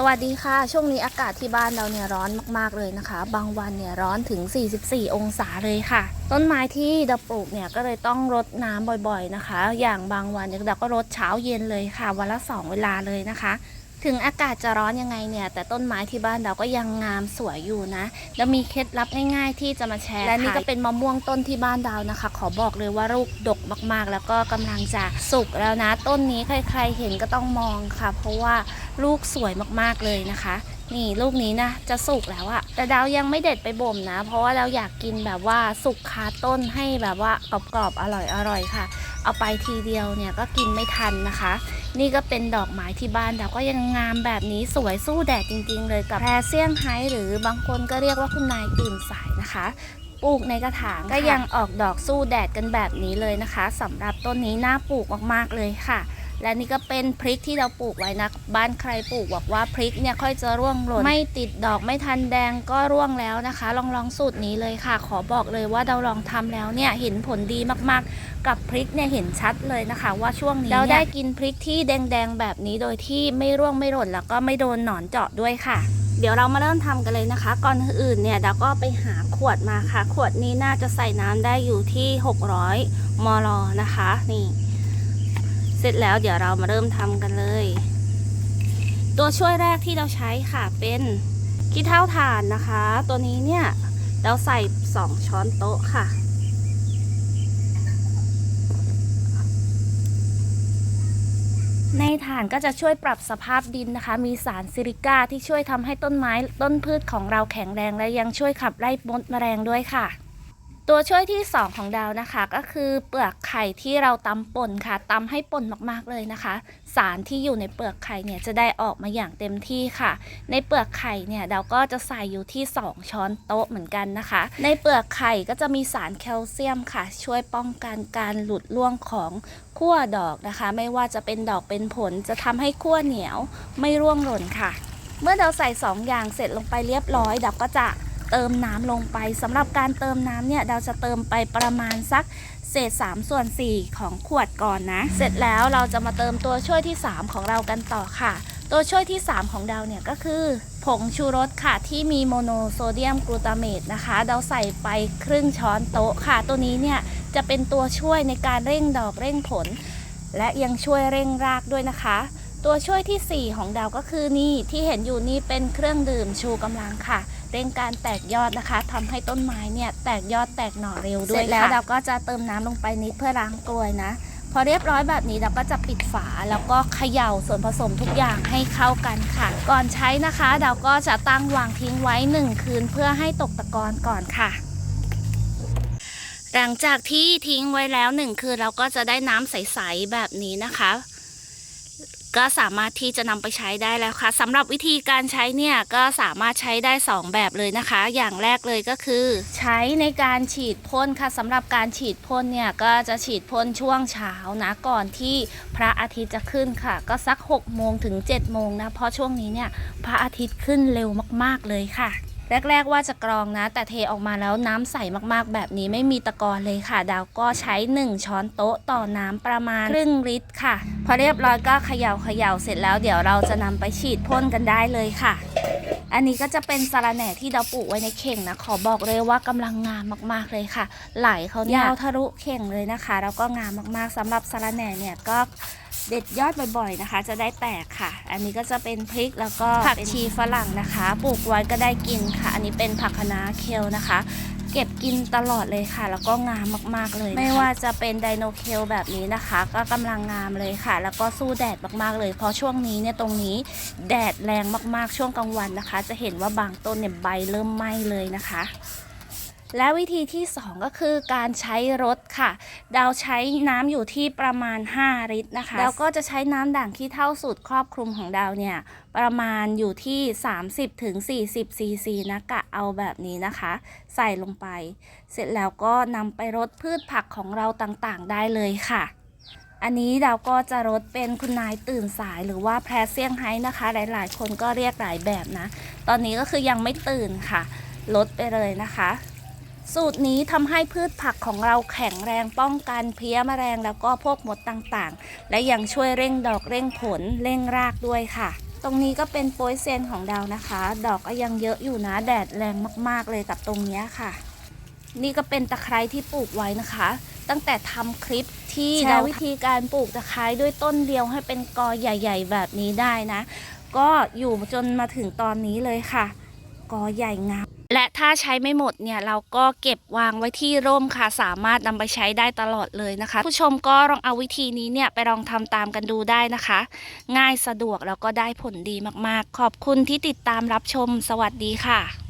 สวัสดีค่ะ ช่วงนี้อากาศที่บ้านเราเนี่ยร้อนมากๆเลยนะคะ บางวันเนี่ยร้อนถึง 44 องศาเลยค่ะ ต้นไม้ที่เราปลูกเนี่ยก็เลยต้องรดน้ำบ่อยๆนะคะ อย่างบางวันเนี่ยเราก็รดเช้าเย็นเลยค่ะ วันละ 2 เวลาเลยนะคะ ถึงอากาศจะร้อนยังไงเนี่ย แต่ต้นไม้ที่บ้านเราก็ยังงามสวยอยู่นะ แล้วมีเคล็ดลับง่ายๆ ที่จะมาแชร์ และนี่ก็เป็นมะม่วงต้นที่บ้านเรานะคะ ขอบอกเลยว่าลูกดกมากๆ แล้วก็กำลังจะสุกแล้วนะ ต้นนี้ใครๆเห็นก็ต้องมองค่ะ เพราะว่าลูกสวยมากๆเลยนะคะนี่ลูกนี้นะจะสุกแล้วอะแต่ดาวยังไม่เด็ดไปบ่มนะ เพราะว่าเราอยากกินแบบว่าสุกคาต้นให้แบบว่ากรอบๆอร่อยๆค่ะ เอาไปทีเดียวเนี่ยก็กินไม่ทันนะคะ นี่ก็เป็นดอกไม้ที่บ้านแต่ก็ยังงามแบบนี้สวยสู้แดดจริง ๆ เลยกับแพรเซี่ยงไฮ้หรือบางคนก็เรียกว่าคุณนายตื่นสายนะคะปลูกในกระถางก็ยังออกดอกสู้แดดกันแบบนี้เลยนะคะสำหรับต้นนี้น่าปลูกมากๆเลยค่ะ และนี่ก็เป็นพริกที่เราปลูกไว้นะ บ้านใครปลูกบอกว่าพริกเนี่ยค่อยจะร่วงหล่นไม่ติดดอกไม่ทันแดงก็ร่วงแล้วนะคะ ลองลองสูตรนี้เลยค่ะ ขอบอกเลยว่าเราลองทำแล้วเนี่ยเห็นผลดีมากๆ กับพริกเนี่ยเห็นชัดเลยนะคะ ว่าช่วงนี้เราได้กินพริกที่แดงๆแบบนี้โดยที่ไม่ร่วงไม่หล่นแล้วก็ไม่โดนหนอนเจาะด้วยค่ะเดี๋ยวเรามาเริ่มทำกันเลยนะคะ ก่อนอื่นเนี่ยเราก็ไปหาขวดมาค่ะ ขวดนี้น่าจะใส่น้ำได้อยู่ที่ 600 มลนะคะ นี่ เสร็จแล้วเดี๋ยวเรามาเริ่มทำกันเลย ตัวช่วยแรกที่เราใช้ค่ะเป็นขี้เถ้าถ่านนะคะ ตัวนี้เนี่ยเราใส่2ช้อนโต๊ะค่ะ ในถ่านก็จะช่วยปรับสภาพดินนะคะ มีสารซิลิก้าที่ช่วยทำให้ต้นไม้ต้นพืชของเราแข็งแรงและยังช่วยขับไล่มดแมลงด้วยค่ะ ตัวช่วยที่ 2 ของดาวนะคะ ก็คือเปลือกไข่ที่เราตำป่นค่ะตำให้ป่นมากๆเลยนะคะ สารที่อยู่ในเปลือกไข่เนี่ยจะได้ออกมาอย่างเต็มที่ค่ะ ในเปลือกไข่เนี่ยดาวก็จะใส่อยู่ที่ 2 ช้อนโต๊ะเหมือนกันนะคะ ในเปลือกไข่ก็จะมีสารแคลเซียมค่ะ ช่วยป้องกันการหลุดร่วงของขั้วดอกนะคะ ไม่ว่าจะเป็นดอกเป็นผลจะทำให้ขั้วเหนียวไม่ร่วงหล่นค่ะ เมื่อเราใส่ 2 อย่างเสร็จลงไปเรียบร้อยดาวก็จะ เติมน้ำลงไปสำหรับการเติมน้ำเนี่ยเราจะเติมไปประมาณสักเศษ 3 ส่วน 4 ของขวดก่อนนะ เสร็จแล้วเราจะมาเติมตัวช่วยที่ 3 ของเรากันต่อค่ะ ตัวช่วยที่ 3 ของเราเนี่ยก็คือผงชูรสค่ะที่มีโมโนโซเดียมกลูตาเมตนะคะ เราใส่ไปครึ่งช้อนโต๊ะค่ะ ตัวนี้เนี่ยจะเป็นตัวช่วยในการเร่งดอกเร่งผล และยังช่วยเร่งรากด้วยนะคะ ตัวช่วยทีสี่ 4 ของดาวก็คือนี่ที่เห็นอยู่นี่เป็นเครื่องดื่มชูกำลังค่ะเร่งการแตกยอดนะคะทำให้ต้นไม้เนี่ยแตกยอดแตกหน่อเร็วด้วยเสร็จแล้วเราก็จะเติมน้ำลงไปนิดเพื่อล้างกลวยนะ พอเรียบร้อยแบบนี้เราก็จะปิดฝาแล้วก็เขย่าส่วนผสมทุกอย่างให้เข้ากันค่ะ ก่อนใช้นะคะเราก็จะตั้งวางทิ้งไว้ 1 คืนเพื่อให้ตกตะกอนก่อนค่ะหลังจากที่ทิ้งไว้แล้วหนึ่งคืนเราก็จะได้น้ำใส ๆ แบบนี้นะคะ ก็สามารถที่จะนำไปใช้ได้แล้วค่ะสำหรับวิธีการใช้เนี่ยก็สามารถใช้ได้ 2 แบบเลยนะคะ อย่างแรกเลยก็คือ ใช้ในการฉีดพ่นค่ะสำหรับการฉีดพ่นเนี่ยก็จะฉีดพ่นช่วงเช้านะก่อนที่พระอาทิตย์จะขึ้นค่ะ ก็สัก6โมงถึง7โมงนะเพราะช่วงนี้เนี่ยพระอาทิตย์ขึ้นเร็วมากๆเลยค่ะ แรก ๆ ว่าจะกรองนะ แต่เทออกมาแล้วน้ำใสมากๆ แบบนี้ไม่มีตะกอนเลยค่ะ ดาวก็ใช้ 1 ช้อนโต๊ะต่อน้ำประมาณครึ่งลิตรค่ะ พอเรียบร้อยก็เขย่าเขย่าเสร็จแล้วเดี๋ยวเราจะนำไปฉีดพ่นกันได้เลยค่ะอันนี้ก็จะเป็นสาระแหน่ที่เราปลูกไว้ในเข่งนะ ขอบอกเลยว่ากำลังงามมากๆเลยค่ะ ไหลเขาเนี่ยยาวทะลุเข่งเลยนะคะ แล้วก็งามมากๆสำหรับสาระแหน่เนี่ยก็ เด็ดยอดบ่อยๆนะคะ จะได้แตกค่ะ อันนี้ก็จะเป็นพริกแล้วก็ผักชีฝรั่งนะคะ ปลูกไว้ก็ได้กินค่ะ อันนี้เป็นผักคะน้าเคลนะคะ เก็บกินตลอดเลยค่ะ แล้วก็งามมากๆเลยนะคะไม่ว่าจะเป็นไดโนเคลแบบนี้นะคะ ก็กำลังงามเลยค่ะ แล้วก็สู้แดดมากๆเลยเพราะช่วงนี้เนี่ยตรงนี้แดดแรงมากๆช่วงกลางวันนะคะ จะเห็นว่าบางต้นเนี่ยใบเริ่มไหม้เลยนะคะ และวิธีที่ 2 ก็คือการใช้รถค่ะ ดาวใช้น้ำอยู่ที่ประมาณ 5 ลิตรนะคะ แล้วก็จะใช้น้ำด่างขี้เท่าสูตรครอบคลุมของดาวเนี่ย ประมาณอยู่ที่ 30ถึง40ซีซีนะกะเอาแบบนี้นะคะ ใส่ลงไป เสร็จแล้วก็นำไปรดพืชผักของเราต่างๆ ได้เลยค่ะอันนี้เราก็จะรดเป็นคุณนายตื่นสายหรือว่าแพรเซี่ยงไฮ้นะคะ หลายๆ คนก็เรียกหลายแบบนะ ตอนนี้ก็คือยังไม่ตื่นค่ะ ลดไปเลยนะคะ สูตรนี้ทำให้พืชผักของเราแข็งแรงป้องกันเพลี้ยแมลงแล้วก็พวกมดต่างๆ และยังช่วยเร่งดอกเร่งผลเร่งรากด้วยค่ะ ตรงนี้ก็เป็นโปยเซียนของดาวนะคะ ดอกก็ยังเยอะอยู่นะแดดแรงมากๆเลยกับตรงเนี้ยค่ะ นี่ก็เป็นตะไคร้ที่ปลูกไว้นะคะ ตั้งแต่ทำคลิปที่ใช่แล้ค่ะวิธีการปลูกตะไคร้ด้วยต้นเดียวให้เป็นกอใหญ่ ๆ แบบนี้ได้นะ ก็อยู่จนมาถึงตอนนี้เลยค่ะ กอใหญ่งาม และถ้าใช้ไม่หมดเนี่ยเราก็เก็บวางไว้ที่ร่มค่ะ สามารถนำไปใช้ได้ตลอดเลยนะคะ ผู้ชมก็ลองเอาวิธีนี้เนี่ยไปลองทำตามกันดูได้นะคะ ง่ายสะดวกแล้วก็ได้ผลดีมากๆ ขอบคุณที่ติดตามรับชม สวัสดีค่ะ